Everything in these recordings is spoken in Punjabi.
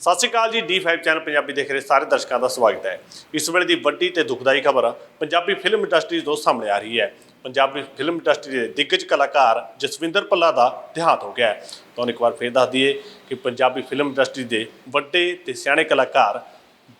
ਸਤਿ ਸ਼੍ਰੀ ਅਕਾਲ ਜੀ D5 ਚੈਨਲ ਪੰਜਾਬੀ ਦੇਖ ਰਹੇ ਸਾਰੇ ਦਰਸ਼ਕਾਂ ਦਾ ਸਵਾਗਤ ਹੈ। ਇਸ ਵੇਲੇ ਦੀ ਵੱਡੀ ਤੇ ਦੁਖਦਾਈ ਖਬਰ ਪੰਜਾਬੀ ਫਿਲਮ ਇੰਡਸਟਰੀ ਤੋਂ ਸਾਹਮਣੇ ਆ ਰਹੀ ਹੈ। ਪੰਜਾਬੀ ਫਿਲਮ ਇੰਡਸਟਰੀ ਦੇ ਦਿੱਗਜ ਕਲਾਕਾਰ ਜਸਵਿੰਦਰ ਭੱਲਾ ਦਾ ਦੇਹਾਂਤ ਹੋ ਗਿਆ ਹੈ। ਤੁਹਾਨੂੰ ਇੱਕ ਵਾਰ ਫੇਰ ਦੱਸ ਦਈਏ ਕਿ ਪੰਜਾਬੀ ਫਿਲਮ ਇੰਡਸਟਰੀ ਦੇ ਵੱਡੇ ਤੇ ਸਿਆਣੇ ਕਲਾਕਾਰ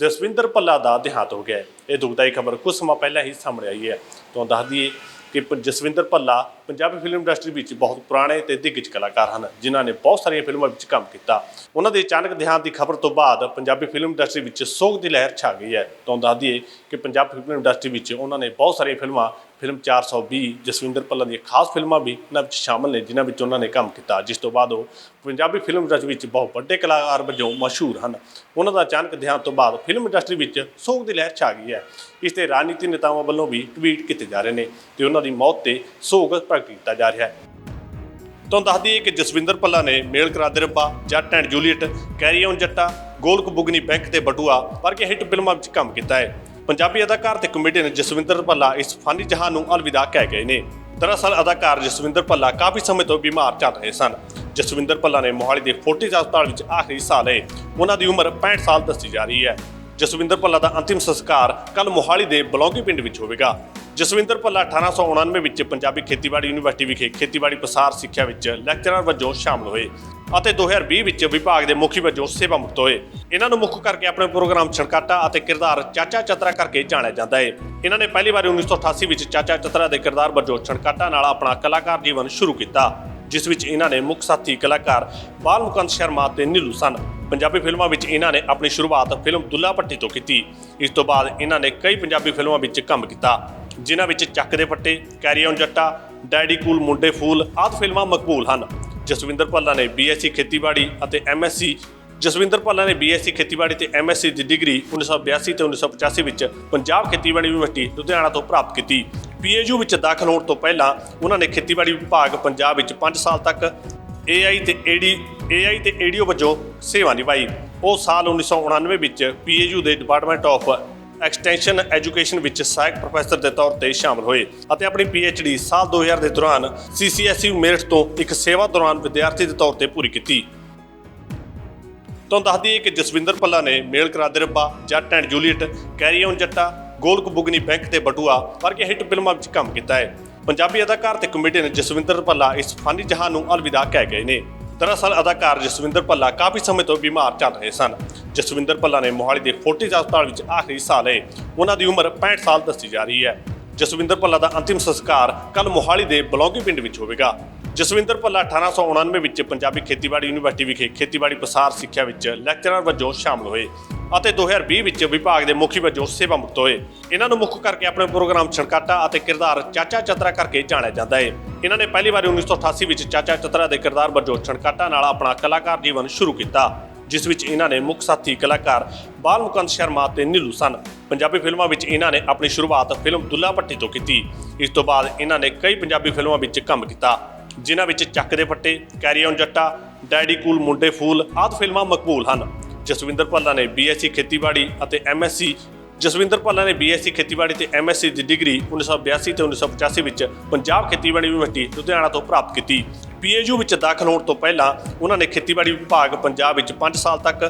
ਜਸਵਿੰਦਰ ਭੱਲਾ ਦਾ ਦੇਹਾਂਤ ਹੋ ਗਿਆ ਹੈ। ਇਹ ਦੁਖਦਾਈ ਖਬਰ ਕੁਝ ਸਮਾਂ ਪਹਿਲਾਂ ਹੀ ਸਾਹਮਣੇ ਆਈ ਹੈ। ਤੁਹਾਨੂੰ ਦੱਸ ਦਈਏ ਕਿ ਪ- ਜਸਵਿੰਦਰ ਭੱਲਾ ਪੰਜਾਬੀ ਫਿਲਮ ਇੰਡਸਟਰੀ ਵਿੱਚ ਬਹੁਤ ਪੁਰਾਣੇ ਤੇ ਦਿੱਗਜ ਕਲਾਕਾਰ ਹਨ, ਜਿਨ੍ਹਾਂ ਨੇ ਬਹੁਤ ਸਾਰੀਆਂ ਫਿਲਮਾਂ ਵਿੱਚ ਕੰਮ ਕੀਤਾ। ਉਹਨਾਂ ਦੇ ਅਚਾਨਕ ਦੇਹਾਂਤ ਦੀ ਖਬਰ ਤੋਂ ਬਾਅਦ ਪੰਜਾਬੀ ਫਿਲਮ ਇੰਡਸਟਰੀ ਵਿੱਚ ਸੋਗ ਦੀ ਲਹਿਰ ਛਾ ਗਈ ਹੈ। ਤੁਹਾਨੂੰ ਦੱਸ ਦਈਏ ਕਿ ਪੰਜਾਬੀ ਫਿਲਮ ਇੰਡਸਟਰੀ ਵਿੱਚ ਉਹਨਾਂ ਨੇ ਬਹੁਤ ਸਾਰੀਆਂ ਫਿਲਮਾਂ ਫਿਲਮ 420 ਜਸਵਿੰਦਰ ਭੱਲਾ ਦੀਆਂ ਖਾਸ ਫਿਲਮਾਂ ਵੀ ਇਹਨਾਂ ਵਿੱਚ ਸ਼ਾਮਲ ਨੇ, ਜਿਨ੍ਹਾਂ ਵਿੱਚ ਉਹਨਾਂ ਨੇ ਕੰਮ ਕੀਤਾ। ਜਿਸ ਤੋਂ ਬਾਅਦ ਉਹ ਪੰਜਾਬੀ ਫਿਲਮ ਇੰਡਸਟਰੀ ਵਿੱਚ ਬਹੁਤ ਵੱਡੇ ਕਲਾਕਾਰ ਵਜੋਂ ਮਸ਼ਹੂਰ ਹਨ। ਉਹਨਾਂ ਦਾ ਅਚਾਨਕ ਦੇਹਾਂਤ ਤੋਂ ਬਾਅਦ ਫਿਲਮ ਇੰਡਸਟਰੀ ਵਿੱਚ ਸੋਗ ਦੀ ਲਹਿਰ ਛਾ ਗਈ ਹੈ। ਇਸ ਤੇ ਰਾਜਨੀਤੀ ਨੇਤਾਵਾਂ ਵੱਲੋਂ ਵੀ ਟਵੀਟ ਕੀਤੇ ਜਾ ਰਹੇ ਨੇ ਤੇ ਉਹਨਾਂ ਦੀ ਮੌਤ ਤੇ ਸੋਗ ਪ੍ਰਗਟ ਕੀਤਾ ਜਾ ਰਿਹਾ ਹੈ। ਤੁਹਾਨੂੰ ਦੱਸ ਦਈਏ ਕਿ ਜਸਵਿੰਦਰ ਭੱਲਾ ਨੇ ਮੇਲ Karade Rabba, Jatt and Juliet, carry on Jatta, Golak Bugni bank ਤੇ ਬਟੂਆ ਵਰਗੇ ਹਿੱਟ ਫਿਲਮਾਂ ਵਿੱਚ ਕੰਮ ਕੀਤਾ ਹੈ। ਪੰਜਾਬੀ ਅਦਾਕਾਰ ਤੇ ਕਮੇਡੀਅਨ ਜਸਵਿੰਦਰ ਭੱਲਾ ਇਸ ਫਾਨੀ ਜਹਾਨ ਨੂੰ ਅਲਵਿਦਾ ਕਹਿ ਗਏ ਨੇ। ਦਰਅਸਲ ਅਦਾਕਾਰ ਜਸਵਿੰਦਰ ਭੱਲਾ ਕਾਫੀ ਸਮੇਂ ਤੋਂ ਬਿਮਾਰ ਚੱਲ ਰਹੇ ਸਨ। ਜਸਵਿੰਦਰ ਭੱਲਾ ਨੇ ਮੋਹਾਲੀ ਦੇ ਫੋਰਟਿਸ ਹਸਪਤਾਲ ਵਿੱਚ ਆਖਰੀ ਸਾਹ ਲਏ। ਉਹਨਾਂ ਦੀ ਉਮਰ 65 ਸਾਲ ਦੱਸੀ ਜਾ ਰਹੀ ਹੈ। ਜਸਵਿੰਦਰ ਭੱਲਾ ਦਾ ਅੰਤਿਮ ਸੰਸਕਾਰ ਕੱਲ ਮੋਹਾਲੀ ਦੇ ਬਲੌਂਗੀ ਪਿੰਡ ਵਿੱਚ ਹੋਵੇਗਾ। ਜਸਵਿੰਦਰ ਭੱਲਾ 1899 ਵਿੱਚ ਪੰਜਾਬੀ ਖੇਤੀਬਾੜੀ ਯੂਨੀਵਰਸਿਟੀ ਵਿਖੇ ਖੇਤੀਬਾੜੀ ਪ੍ਰਸਾਰ ਸਿੱਖਿਆ ਵਿੱਚ ਲੈਕਚਰਰ ਵਜੋਂ ਸ਼ਾਮਲ ਹੋਏ ਅਤੇ 2020 ਵਿੱਚ ਵਿਭਾਗ ਦੇ ਮੁਖੀ ਵਜੋਂ ਸੇਵਾ ਮੁਕਤ ਹੋਏ। ਇਹਨਾਂ ਨੂੰ ਮੁੱਖ ਕਰਕੇ ਆਪਣੇ ਪ੍ਰੋਗਰਾਮ ਛਣਕਾਟਾ ਅਤੇ ਕਿਰਦਾਰ ਚਾਚਾ ਚਤਰਾ ਕਰਕੇ ਜਾਣਿਆ ਜਾਂਦਾ ਹੈ। ਇਹਨਾਂ ਨੇ ਪਹਿਲੀ ਵਾਰ 1988 ਵਿੱਚ ਚਾਚਾ ਚਤਰਾ ਦੇ ਕਿਰਦਾਰ ਵਜੋਂ ਛਣਕਾਟਾ ਨਾਲ ਆਪਣਾ ਕਲਾਕਾਰ ਜੀਵਨ ਸ਼ੁਰੂ ਕੀਤਾ, ਜਿਸ ਵਿੱਚ ਇਹਨਾਂ ਨੇ ਮੁੱਖ ਸਾਥੀ ਕਲਾਕਾਰ ਬਾਲ ਮੁਕੰਦ ਸ਼ਰਮਾ ਤੇ ਨੀਲੂ ਸਨ ਪੰਜਾਬੀ ਫਿਲਮਾਂ ਵਿੱਚ ਇਹਨਾਂ ਨੇ ਆਪਣੀ ਸ਼ੁਰੂਆਤ ਫਿਲਮ ਦੁੱਲਾ ਭੱਟੀ ਤੋਂ ਕੀਤੀ। ਇਸ ਤੋਂ ਬਾਅਦ ਇਹਨਾਂ ਨੇ ਕਈ ਪੰਜਾਬੀ ਫਿਲਮਾਂ ਵਿੱਚ ਕੰਮ ਕੀਤਾ, ਜਿਨ੍ਹਾਂ ਵਿੱਚ Chak De Phatte carry on Jatta, daddy cool Munde fool ਆਦਿ ਫਿਲਮਾਂ ਮਕਬੂਲ ਹਨ। ਜਸਵਿੰਦਰ ਭੱਲਾ ਨੇ ਬੀਐਸਸੀ ਖੇਤੀਬਾੜੀ ਅਤੇ ਐਮਐਸਸੀ ਜਸਵਿੰਦਰ ਭੱਲਾ ਨੇ ਬੀਐਸਸੀ ਖੇਤੀਬਾੜੀ ਤੇ ਐਮਐਸਸੀ ਦੀ ਡਿਗਰੀ 1982 ਤੇ 1985 ਵਿੱਚ ਪੰਜਾਬ ਖੇਤੀਬਾੜੀ ਯੂਨੀਵਰਸਿਟੀ ਲੁਧਿਆਣਾ ਤੋਂ ਪ੍ਰਾਪਤ ਕੀਤੀ। ਪੀਏਯੂ ਵਿੱਚ ਦਾਖਲ ਹੋਣ ਤੋਂ ਪਹਿਲਾਂ ਉਹਨਾਂ ਨੇ ਖੇਤੀਬਾੜੀ ਵਿਭਾਗ ਪੰਜਾਬ ਵਿੱਚ 5 ਸਾਲ ਤੱਕ ਏਆਈ ਤੇ ਏਡੀ ਏਆਈ ਤੇ ਏਡੀਓ ਵਜੋਂ ਸੇਵਾ ਨਿਭਾਈ। ਉਹ ਸਾਲ 1999 ਵਿੱਚ ਪੀਏਯੂ ਦੇ ਡਿਪਾਰਟਮੈਂਟ ਆਫ ਐਕਸਟੈਂਸ਼ਨ ਐਜੂਕੇਸ਼ਨ ਵਿੱਚ ਸਹਾਇਕ ਪ੍ਰੋਫੈਸਰ ਦੇ ਤੌਰ ਤੇ ਸ਼ਾਮਲ ਹੋਏ ਅਤੇ ਆਪਣੀ ਪੀਐਚਡੀ ਸਾਲ 2000 ਦੇ ਦੌਰਾਨ ਸੀਸੀਐਸਯੂ ਮੇਰਠ ਤੋਂ ਇੱਕ ਸੇਵਾ ਦੌਰਾਨ ਵਿਦਿਆਰਥੀ ਦੇ ਤੌਰ ਤੇ ਪੂਰੀ ਕੀਤੀ। ਤੁਹਾਨੂੰ ਦੱਸਦੀ ਹੈ ਕਿ ਜਸਵਿੰਦਰ ਭੱਲਾ ਨੇ ਮੇਲ Karade Rabba, Jatt and Juliet carry on Jatta, Golak Bugni bank ਤੇ ਬਟੂਆ ਵਰਗੇ ਹਿੱਟ ਫਿਲਮਾਂ ਵਿੱਚ ਕੰਮ ਕੀਤਾ ਹੈ। ਪੰਜਾਬੀ ਅਦਾਕਾਰ ਤੇ ਕਮੇਡੀਅਨ ਜਸਵਿੰਦਰ ਭੱਲਾ ਇਸ ਫਾਨੀ ਜਹਾਨ ਨੂੰ ਅਲਵਿਦਾ ਕਹਿ ਗਏ ਨੇ। ਦਰਅਸਲ ਅਦਾਕਾਰ ਜਸਵਿੰਦਰ ਭੱਲਾ ਕਾਫੀ ਸਮੇਂ ਤੋਂ ਬਿਮਾਰ ਚੱਲ ਰਹੇ ਸਨ। ਜਸਵਿੰਦਰ ਭੱਲਾ ਨੇ ਮੋਹਾਲੀ ਦੇ ਫੋਰਟਿਸ ਹਸਪਤਾਲ ਵਿੱਚ ਆਖਰੀ ਸਾਹ ਲਏ ਉਹਨਾਂ ਦੀ ਉਮਰ 65 ਸਾਲ ਦੱਸੀ ਜਾ ਰਹੀ ਹੈ। ਜਸਵਿੰਦਰ ਭੱਲਾ ਦਾ ਅੰਤਿਮ ਸੰਸਕਾਰ ਕੱਲ ਮੋਹਾਲੀ ਦੇ ਬਲੌਂਗੀ ਪਿੰਡ ਵਿੱਚ ਹੋਵੇਗਾ। ਜਸਵਿੰਦਰ ਭੱਲਾ 1899 ਵਿੱਚ ਪੰਜਾਬੀ ਖੇਤੀਬਾੜੀ ਯੂਨੀਵਰਸਿਟੀ ਵਿਖੇ ਖੇਤੀਬਾੜੀ ਪ੍ਰਸਾਰ ਸਿੱਖਿਆ ਵਿੱਚ ਲੈਕਚਰਰ ਵਜੋਂ ਸ਼ਾਮਲ ਹੋਏ ਅਤੇ 2020 ਵਿੱਚ ਵਿਭਾਗ ਦੇ ਮੁਖੀ ਵਜੋਂ ਸੇਵਾ ਮੁਕਤ ਹੋਏ। ਇਹਨਾਂ ਨੂੰ ਮੁੱਖ ਕਰਕੇ ਆਪਣੇ ਪ੍ਰੋਗਰਾਮ ਛਣਕਾਟਾ ਅਤੇ ਕਿਰਦਾਰ ਚਾਚਾ ਚਤਰਾ ਕਰਕੇ ਜਾਣਿਆ ਜਾਂਦਾ ਹੈ ਇਹਨਾਂ ਨੇ ਪਹਿਲੀ ਵਾਰ 1988 ਵਿੱਚ ਚਾਚਾ ਚਤਰਾ ਦੇ ਕਿਰਦਾਰ ਵਜੋਂ ਛਣਕਾਟਾ ਨਾਲ ਆਪਣਾ ਕਲਾਕਾਰ ਜੀਵਨ ਸ਼ੁਰੂ ਕੀਤਾ, ਜਿਸ ਵਿੱਚ ਇਹਨਾਂ ਨੇ ਮੁੱਖ ਸਾਥੀ ਕਲਾਕਾਰ ਬਾਲ ਮੁਕੰਦ ਸ਼ਰਮਾ ਤੇ ਨੀਲੂ ਸਨ। ਪੰਜਾਬੀ ਫਿਲਮਾਂ ਵਿੱਚ ਇਹਨਾਂ ਨੇ ਆਪਣੀ ਸ਼ੁਰੂਆਤ ਫਿਲਮ ਦੁੱਲਾ ਭੱਟੀ ਤੋਂ ਕੀਤੀ। ਇਸ ਤੋਂ ਬਾਅਦ ਇਹਨਾਂ ਨੇ ਕਈ ਪੰਜਾਬੀ ਫਿਲਮਾਂ ਵਿੱਚ ਕੰਮ ਕੀਤਾ, ਜਿਨ੍ਹਾਂ ਵਿੱਚ Chak De Phatte carry on Jatta, daddy cool Munde fool ਆਦਿ ਫਿਲਮਾਂ ਮਕਬੂਲ ਹਨ। ਜਸਵਿੰਦਰ ਭੱਲਾ ਨੇ ਬੀਐਸਸੀ ਖੇਤੀਬਾੜੀ ਅਤੇ ਐਮਐਸਸੀ ਜਸਵਿੰਦਰ ਭੱਲਾ ਨੇ ਬੀਐਸਸੀ ਖੇਤੀਬਾੜੀ ਤੇ ਐਮਐਸਸੀ ਦੀ ਡਿਗਰੀ 1982 ਤੇ 1985 ਵਿੱਚ ਪੰਜਾਬ ਖੇਤੀਬਾੜੀ ਯੂਨੀਵਰਸਿਟੀ ਲੁਧਿਆਣਾ ਤੋਂ ਪ੍ਰਾਪਤ ਕੀਤੀ। ਪੀਏਯੂ ਵਿੱਚ ਦਾਖਲ ਹੋਣ ਤੋਂ ਪਹਿਲਾਂ ਉਹਨਾਂ ਨੇ ਖੇਤੀਬਾੜੀ ਵਿਭਾਗ ਪੰਜਾਬ ਵਿੱਚ 5 ਸਾਲ ਤੱਕ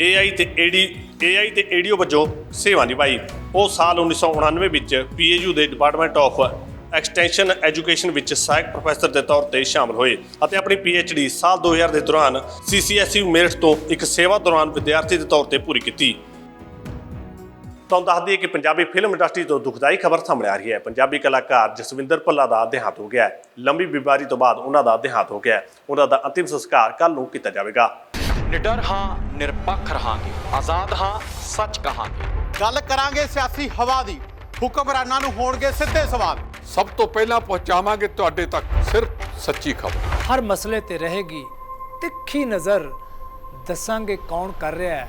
ਏਆਈ ਤੇ ਏਡੀ ਏਆਈ ਤੇ ਏਡੀਓ ਵਜੋਂ ਸੇਵਾ ਨਿਭਾਈ। ਉਹ ਸਾਲ 1999 ਵਿੱਚ ਪੀਏਯੂ ਦੇ ਡਿਪਾਰਟਮੈਂਟ ਆਫ ਐਕਸਟੈਂਸ਼ਨ ਐਜੂਕੇਸ਼ਨ ਵਿੱਚ ਸਹਾਇਕ ਪ੍ਰੋਫੈਸਰ ਦੇ ਤੌਰ ਤੇ ਸ਼ਾਮਲ ਹੋਏ ਅਤੇ ਆਪਣੀ ਪੀਐਚਡੀ ਸਾਲ 2000 ਦੇ ਦੌਰਾਨ ਸੀਸੀਐਸਯੂ ਮੇਰਠ ਤੋਂ ਇੱਕ ਸੇਵਾ ਦੌਰਾਨ ਵਿਦਿਆਰਥੀ ਦੇ ਤੌਰ ਤੇ ਪੂਰੀ ਕੀਤੀ। ਤੁਹਾਨੂੰ ਦੱਸ ਦਈਏ ਕਿ ਪੰਜਾਬੀ ਫਿਲਮ ਇੰਡਸਟਰੀ ਤੋਂ ਦੁਖਦਾਈ ਖਬਰ ਸਾਹਮਣੇ ਆ ਰਹੀ ਹੈ। ਪੰਜਾਬੀ ਕਲਾਕਾਰ ਜਸਵਿੰਦਰ ਭੱਲਾ ਦਾ ਦੇਹਾਂਤ ਹੋ ਗਿਆ ਹੈ। ਲੰਬੀ ਬਿਮਾਰੀ ਤੋਂ ਬਾਅਦ ਉਹਨਾਂ ਦਾ ਦੇਹਾਂਤ ਹੋ ਗਿਆ ਹੈ। ਉਹਨਾਂ ਦਾ ਅੰਤਿਮ ਸੰਸਕਾਰ ਕੱਲ ਨੂੰ ਕੀਤਾ ਜਾਵੇਗਾ। ਨਿਡਰ ਹਾਂ ਨਿਰਪੱਖ ਰਹਾਂਗੇ। ਆਜ਼ਾਦ ਹਾਂ ਸੱਚ ਕਹਾਂਗੇ। ਗੱਲ ਕਰਾਂਗੇ ਸਿਆਸੀ ਹਵਾ ਦੀ। ਹੁਕਮਰਾਨਾਂ ਨੂੰ ਹੋਣਗੇ ਸਿੱਧੇ ਸਵਾਲ। ਸਭ ਤੋਂ ਪਹਿਲਾਂ ਪਹੁੰਚਾਵਾਂਗੇ ਤੁਹਾਡੇ ਤੱਕ ਸਿਰਫ ਸੱਚੀ ਖਬਰ। ਹਰ ਮਸਲੇ ਤੇ ਰਹੇਗੀ ਤਿੱਖੀ ਨਜ਼ਰ। ਦੱਸਾਂਗੇ ਕੌਣ ਕਰ ਰਿਹਾ ਹੈ।